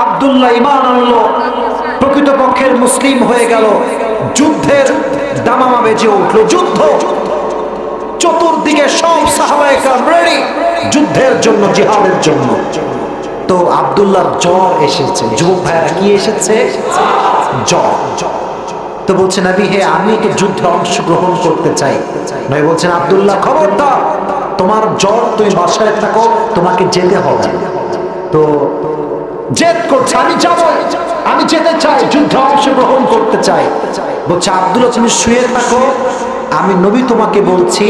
আব্দুল্লাহ ইমান আনলো। প্রকৃতপক্ষের মুসলিম হয়ে গেল। যুদ্ধের দামামা বেজে উঠল। যুদ্ধ। চতুর্দিকে সব সাহাবাহিকরাম রেডি যুদ্ধের জন্য, জিহাদের জন্য। তো আব্দুল্লাহ জ্বর এসেছে। যুবক ভাইরা কি এসেছে? জ্বর। তো বলছেন নবী, হে, আমি তো যুদ্ধে অংশগ্রহণ করতে চাই। নয় বলছেন, আবদুল্লাহ, খবরদার। তোমার জ্বর তুমি বাসায় থাকো, তোমাকে যেতে হবে। তো জেদ করছে, আমি যাব। আমি যেতে চাই, যুদ্ধে অংশগ্রহণ করতে চাই। বলছে আব্দুল্লাহ তুমি শুয়ে থাকো। আমি নবী তোমাকে বলছি,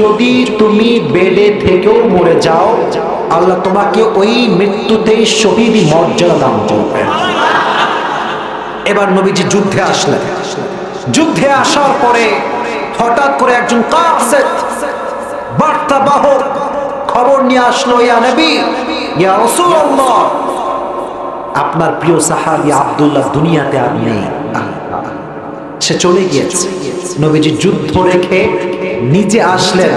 যদি তুমি বেডে থেকেও মরে যাও, আল্লাহ তোমাকে ওই মৃত্যুতেই শহীদ মর্যাদা দান করবেন। এবার নবীজি যুদ্ধে আসলেন। যুদ্ধে আসার পরে হঠাৎ করে একজন কাসেদ বার্তা বাহক খবর নিয়ে আসলো, ইয়া নবী, ইয়া রাসূলুল্লাহ আপনার প্রিয় সাহাবী আব্দুল্লাহ দুনিয়াতে আর নেই। সে চলে গিয়েছে। নবীজি যুদ্ধ রেখে নিজে আসলেন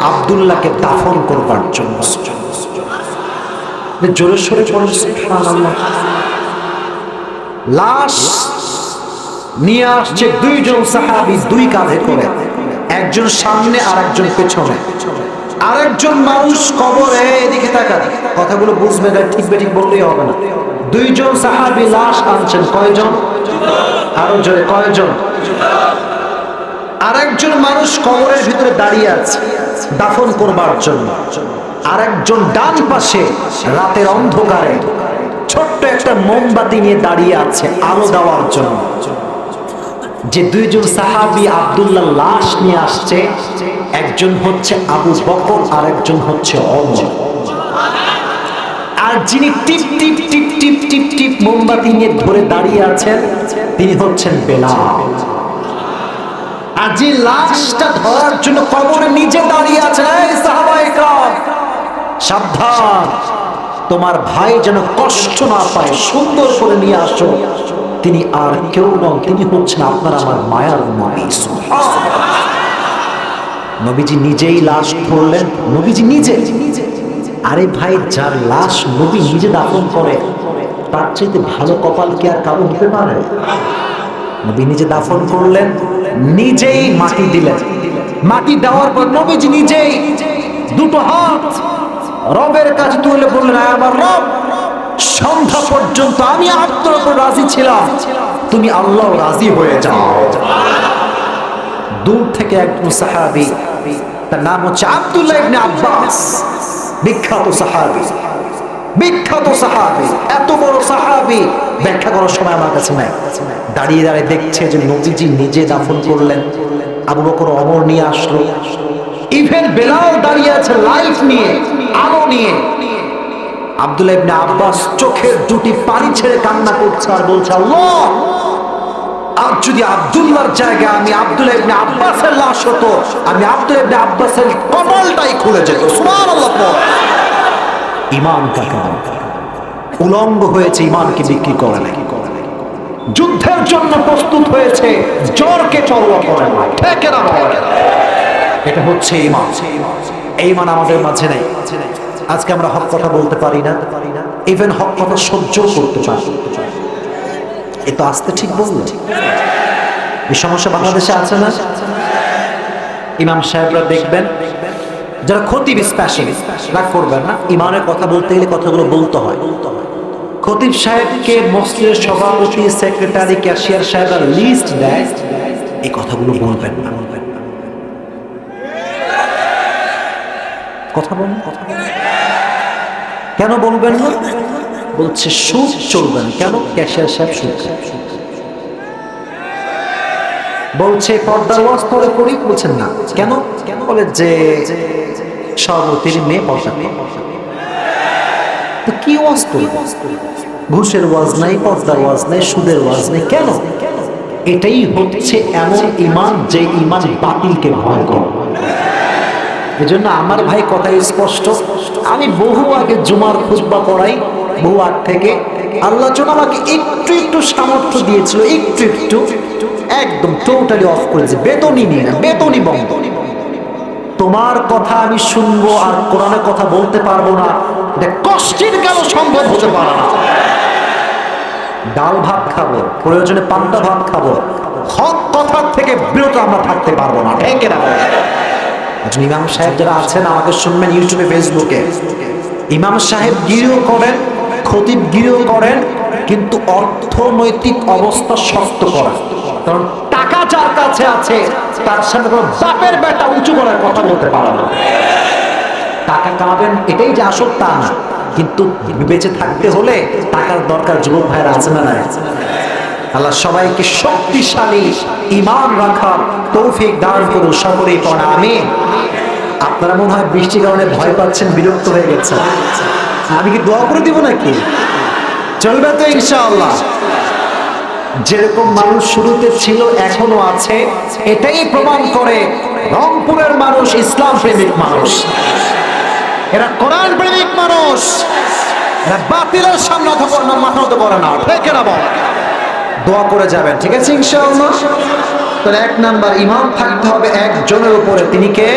আব্দুল্লাহকে দাফন করবার জন্য। জোরে সরে পড়ে সুবহানাল্লাহ। লাশ নিয়ে আসছে দুইজন সাহাবি, দুই কাঁধে করে। একজন সামনে আর একজন পেছনে। আরেকজন মানুষ কবরে, এদিকে তাকান। কথাগুলো বুঝবে না, ঠিক বেঠিক বললেই হবে না। দুইজন সাহাবি লাশ আনছেন, কয়জন? আরও জোরে, কয়জন? আরেকজন মানুষ কবরের ভিতরে দাঁড়িয়ে আছে, দাফন করবার জন্য। আরেকজন ডান পাশে রাতের অন্ধকারে ছোট্ট একটা মোমবাতি নিয়ে দাঁড়িয়ে আছে, আলো দেওয়ার জন্য। যে দুইজন সাহাবি আব্দুল্লাহ লাশ নিয়ে আসছে, একজন হচ্ছে আবু বকর আর একজন হচ্ছে অমর আর যিনি টিপ টিপ টিপ টিপ টিপ টিপ মোমবাতি নিয়ে ধরে দাঁড়িয়ে আছেন, তিনি হচ্ছেন বেলা আর যে লাশটা ধরার জন্য কবরে নিজে দাঁড়িয়ে আছেন সাবধান। তোমার ভাই যেন কষ্ট না পায়, সুন্দর করে নিয়ে আসো। তিনি আর কেউ নন, তিনি হচ্ছেন আপনার আমার মায়ার নবী। নবীজি নিজেই লাশ ধরলেন, নবীজি নিজে নিজে আরে ভাই, যার লাশ নবী নিজে দাফন করে, তার চাইতে ভালো কপাল কি আর কারও হতে পারে? নবী নিজে দাফন করলেন, নিজেই মাটি দিলেন। মাটি দেওয়ার পর নবীজি নিজেই দুটো হাত রবের কাছে তুলে বললেন, "আয় আমার রব, সন্ধ্যা পর্যন্ত আমি আপনার উপর রাজি ছিলাম। তুমি আল্লাহ রাজি হয়ে যাও। দূর থেকে একজন সাহাবি, তার নাম হচ্ছে আব্দুল্লাহ ইবনে আব্বাস বিখ্যাত সাহাবি। বিখ্যাত সাহাবি। এত বড় সাহাবি। ব্যাখ্যা করার সময় আমার কাছে নাই। দাঁড়িয়ে দাঁড়িয়ে দেখছে যে নবীজি নিজে দাফন করলেন। আবু বকর অমর নিয়ে আসলো। ইভেন বেলাল দাঁড়িয়ে আছে লাইফ নিয়ে, আলো নিয়ে। আব্দুল্লাহ ইবনে আব্বাস চোখের দুটি পানি ছেড়ে কান্না করছে আর বলছে, আল্লাহ! আর যদি আব্দুল্লাহর জায়গায় আমি আব্দুল্লাহ ইবনে আব্বাসের লাশ হতো, আমি আব্দুল্লাহ ইবনে আব্বাসের কপালটাই খুলে যেত। সুবহানাল্লাহ। ইমান কাকে? উলঙ্গ হয়েছে, ইমানকে বিক্রি করে নাই। যুদ্ধের জন্য প্রস্তুত হয়েছে, জ্বরকে চড়ুয়া করে না ঠেকে না এটা হচ্ছে ইমান। এই ইমান আমাদের মাঝে নেই। আজকে আমরা হক কথা বলতে পারি না। ইভেন হক কথা সহ্য করতে পারি এ তো আসতে ঠিক বলল? এই সমস্যা বাংলাদেশে আছে না? ইমাম সাহেবরা দেখবেন, যারা খতিব স্পেশাল রাগ করবেন না, ইমানের কথা বলতে গেলে কথাগুলো বলতে হয়। খতিব সাহেবকে মসজিদের সভাপতি, সেক্রেটারি, ক্যাশিয়ার সাহেবরা লিস্ট দেয়, এই কথাগুলো বলবেন না। কথা বলুন, কথা কেন বলবেন না? বলছে, সুদ চলবেন কেন? ক্যাশিয়ার সাহেব সুদ। বলছে, পর্দার ওয়াজ পরে করি? বলছেন না। কেন? কেন বলে যে, সভাপতির মেয়ে পর্দা। তো কি ওয়াজ করবে? ঘুষের ওয়াজ নাই, পর্দার ওয়াজ নাই, সুদের ওয়াজ নাই। কেন? এটাই হচ্ছে এমন ইমান যে ইমান বাতিলকে ভয় করে। এজন্য আমার ভাই কথা স্পষ্ট। আমি বহু আগে জুমার খুতবা পড়াই। বহু থেকে আল্লাহ যেন আমাকে একটু একটু সামর্থ্য দিয়েছিল, একটু একটু, একদম টোটালি অফ করেছে, বেতনই নিয়ে না, বেতনই বন্ধ। তোমার কথা আমি শুনব আর কোরআনের কথা বলতে পারব না। কষ্টের কেন সম্ভব হতে পারে না? ডাল ভাত খাব, প্রয়োজনে পান্তা ভাত খাব। হক কথার থেকে বিরত আমরা থাকতে পারব না, ঠিক না একজন ইমাম সাহেব যারা আছেন, আমাকে শুনবেন ইউটিউবে, ফেসবুকে। ইমাম সাহেব গিরিও করেন খতিব গিরিও করেন, কিন্তু অর্থনৈতিক অবস্থা শক্ত করা। কারণ টাকা যার কাছে আছে, তার সাথে কোনো বাপের বেটা উঁচু করার কথা বলতে পারে না। টাকা কামাবেন, এটাই যে আসল তা না। কিন্তু বেঁচে থাকতে হলে টাকার দরকার যুবক ভাইয়ের আছে না নাই? আল্লাহ সবাইকে শক্তিশালী ইমান রাখার তৌফিক দান করুন, সকলেই পড়া আমি আপনারা মনে হয় বৃষ্টির কারণে ভয় পাচ্ছেন, বিরক্ত হয়ে গেছেন। আমি কি দোয়া করে দিব নাকি? চলবে তো ইনশাআল্লাহ। যেরকম মানুষ শুরুতে ছিল, এখনও আছে। এটাই প্রমাণ করে রংপুরের মানুষ ইসলাম প্রেমিক মানুষ। এরা কোরআন প্রেমিক মানুষ। এরা বাতিলের সামনে মাথা মতো করে না। ঠিক না বল? দোয়া করে যাবেন, ঠিক আছে ইনশাআল্লাহ? তাহলে এক নাম্বার ইমাম থাকতে হবে একজনের উপরে। তিনি কে?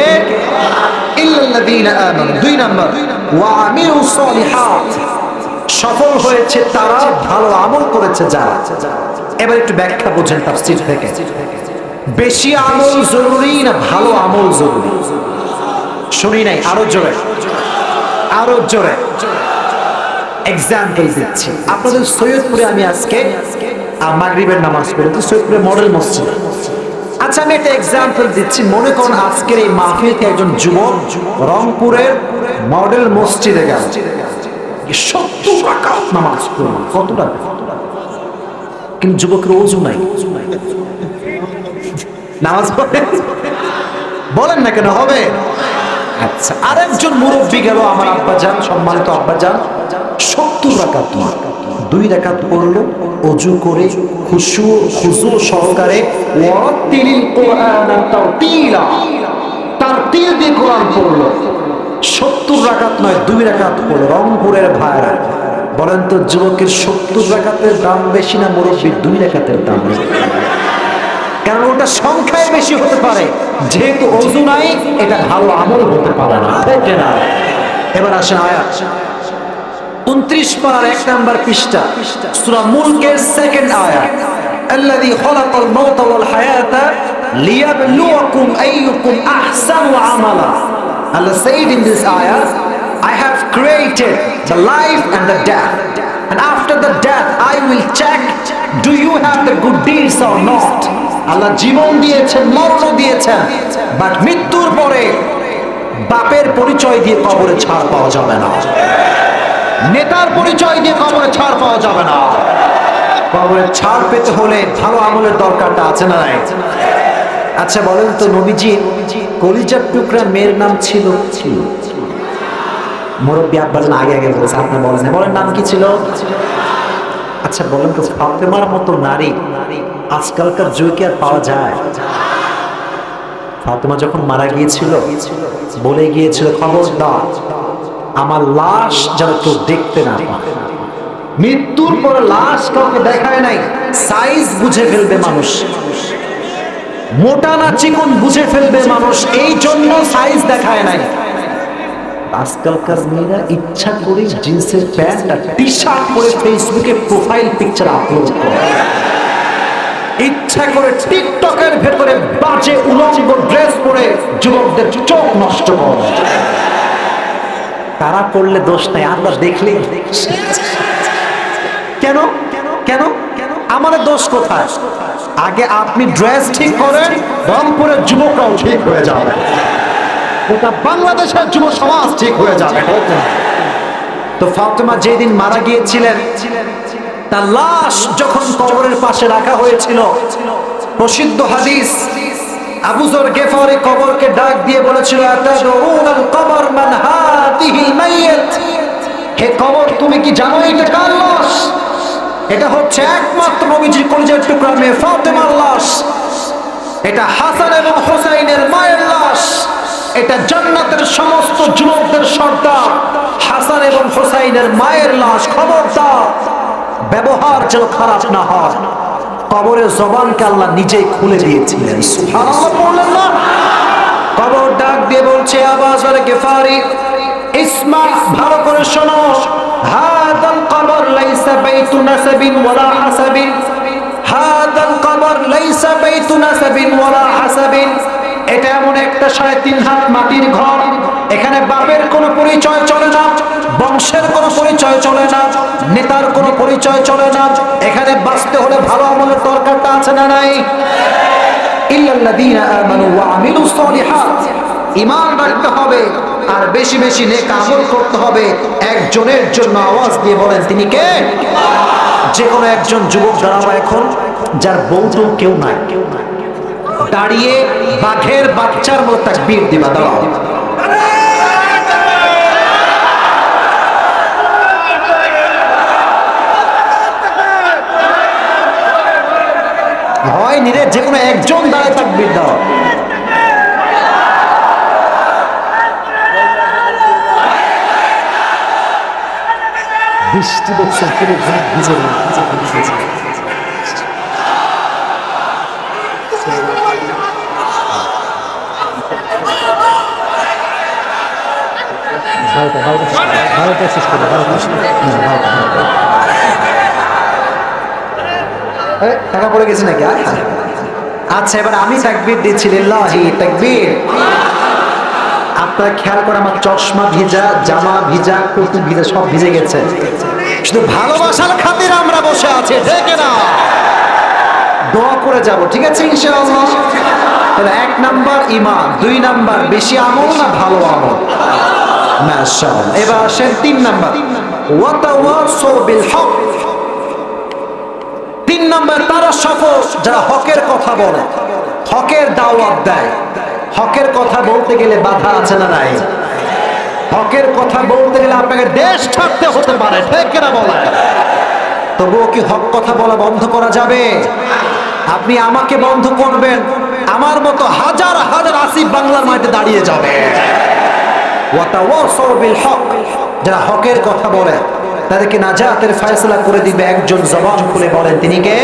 ইল্লাল্লাযীনা আমানু। দুই নাম্বার। সফল হয়েছে তারা, ভালো আমল করেছে যারা। এবার একটু ব্যাখ্যা বুঝেন তাফসীর থেকে। বেশি আমল জরুরি না ভালো আমল জরুরি? শুনি নাই, আরও জোরে। আরও জোরে। এক্সাম্পল দিচ্ছি। আপনাদের সৈয়দপুরে আমি আজকে মাগরিবের নামাজ পড়েছি সৈয়দপুরে মডেল মসজিদ। আচ্ছা আমি একটা এক্সাম্পল দিচ্ছি। মনে করুন আজকের এই মাহফিলকে একজন যুবক রংপুরের মডেল মসজিদে গেল সত্তর নামাজ পড়ল কত টাকা কিন্তু যুবকের ওজু নাই। নামাজ বলেন না কেন, হবে? আচ্ছা আরেকজন মুরব্বী গেল আমার আব্বা যান, সম্মানিত আব্বা যান। সত্তর রাকাত দুই রাকাত পড়ল, অজু করে খুশু খুশু সহকারে তার তিল দিয়ে কোরআন পড়ল। সত্তর রাকাত নয় দুই রাকাত পড়লো রংপুরের ভাইরা বলেন তো যুবকের সত্তর রাকাতের দাম বেশি না মুরব্বীর দুই রাকাতের দাম বেশি কারণ ওটা সংখ্যায় বেশি হতে পারে যেহেতু অজু নাই এটা ভালো আমল হতে পারে না ঠিক না এবার আসেন আয়াত উনত্রিশ পারার এক নাম্বার পৃষ্ঠা সূরা মুলকের সেকেন্ড আয়াত الذي خلق الموت والحياة ليبلوكم أيكم أحسن عملا Allah said in this ayah I have created the life and the death and after the death I will check do you have the good deeds or not আল্লাহ জীবন দিয়েছেন মরণ দিয়েছেন বাট মৃত্যুর পরে বাপের পরিচয় দিয়ে কবরে ছাড় পাওয়া যাবে না নেতার পরিচয় দিয়ে কবরে ছাড় পাওয়া যাবে না কবরে ছাড় পেতে হলে ভালো আমলের দরকারটা আছে না আচ্ছা বলেন তো নবীজি, কলিজার টুকরা মেয়ের নাম ছিল? মুরব্বী আব্বাস আগে আগে বলেছে আপনি বলেন। না। বলেন, নাম কি ছিল? আচ্ছা বলেন তো, ফাতেমার মতো নারী, আজকালকার যুগে আর পাওয়া যায়? ফাতেমা যখন মারা গিয়েছিল, বলে গিয়েছিল, খবরদার, আমার লাশ যেন কেউ দেখতে না মৃত্যুর পর লাশ কাউকে দেখায় নাই, সাইজ বুঝে ফেলবে মানুষ। মোটা না চিকন বুঝে ফেলবে মানুষ, এই জন্য সাইজ দেখায় নাই। আজকালকার মেয়েরা ইচ্ছা করে জিন্সের প্যান্ট আর টি শার্ট পরে ফেসবুকে প্রোফাইল পিকচার আপলোড করে। ইচ্ছা করে টিকটকের ভেতরে বাজে উলঙ্গ ড্রেস পরে যুবকদের চোখ নষ্ট করে। তারা করলে দোষ নাই, আমরা দেখলেই। কেন? কেন? কেন? আমাদের দোষ কোথায়? আগে আপনি ড্রেস ঠিক করেন, রংপুরের যুবকরাও ঠিক হয়ে যাবে। ওটা বাংলাদেশের যুব সমাজ ঠিক হয়ে যাবে। তো ফাতেমা যেদিন মারা গিয়েছিলেন, তার লাশ যখন কবরের পাশে রাখা হয়েছিল, প্রসিদ্ধ হাদিস আবুজর গেফারে কবরকে ডাক দিয়ে বলেছিল কবর মান হাতিহিল মাইয়াত? হে কবর, তুমি কি জানো এটা কার লাশ? এটা হচ্ছে একমাত্র নবীজির কলিজার টুকরা মেয়ে ফাতেমার লাশ। এটা হাসান এবং হোসাইনের মায়ের লাশ। এটা জান্নাতের সমস্ত যুবকদের সর্দার, হাসান এবং হোসাইনের মায়ের লাশ। খবরদার, ব্যবহার যেন খারাপ না হয়। কবরের জবানকে আল্লাহ নিজেই খুলে দিয়েছিলেন বললেন না কবর ডাক দিয়ে বলছে গেফারি, ইসমা, ভালো করে শোনো। হাদাল বাইতু নাসাবিন ওয়ালা হাসাবিন। হাদাল কবর লাইসা বাইতু নাসাবিন ওয়ালা হাসাবিন। এটা এমন একটা সাড়ে তিন হাত মাটির ঘর। এখানে বাপের কোনো পরিচয় চলে না, বংশের কোনো পরিচয় চলে না, নেতার কোনো পরিচয় চলে না। এখানে বাঁচতে হলে ভালো আমলের দরকারটা আছে না নাই? ইল্লাল্লাযীনা আমানু ওয়া আমিলুস সালিহাত। ঈমান রাখতে হবে, আর বেশি বেশি নেক আমল করতে হবে। একজনের জন্য আওয়াজ দিয়ে বলেন, তিনি কে? যে কোনো একজন যুবক দাঁড়াও এখন, যার বউ তো কেউ নাই। দাঁড়িয়ে বাঘের বাচ্চার মতো তাকবীর দিবা, দাঁড়াও। হয় নিরে যে কোনো একজন দাঁড়ায় তাকবীর দাও। বৃষ্টি শেষ করো টাকা পড়ে গেছে নাকি? আর? আচ্ছা এবার আমি তাকবীর দিচ্ছি, লিল্লাহি তাকবীর। আপনারা খেয়াল করে আমার চশমা ভিজা, জামা ভিজা কটু ভিজা, সব ভিজে গেছে। শুধু ভালোবাসার খাতির আমরা বসে আছি দোয়া করে যাব, ঠিক আছে ইনশাআল্লাহ? তাহলে এক নাম্বার ইমান দুই নাম্বার বেশি আমল না ভালো আমল? মাশাআল্লাহ। এবার আসেন তিন নাম্বার। ওয়াতাওয়াসাউ বিল হক তিন নাম্বার তারা সফল যারা হকের কথা বলে, হকের দাওয়াত দেয়। হকের কথা বলতে গেলে বাধা আছে না নাই? হকের কথা বলতে গেলে আপনাকে দেশ ছাড়তে হতে পারে, ঠিক না বলে তবুও কি হক কথা বলা বন্ধ করা যাবে? আপনি আমাকে বন্ধ করবেন, আমার মতো হাজার হাজার আসিফ বাংলার মাঠে দাঁড়িয়ে যাবে। যারা হকের কথা বলে, তাদেরকে নাজাতের ফয়সালা করে দিবে একজন জবান খুলে বলেন, তিনি কে?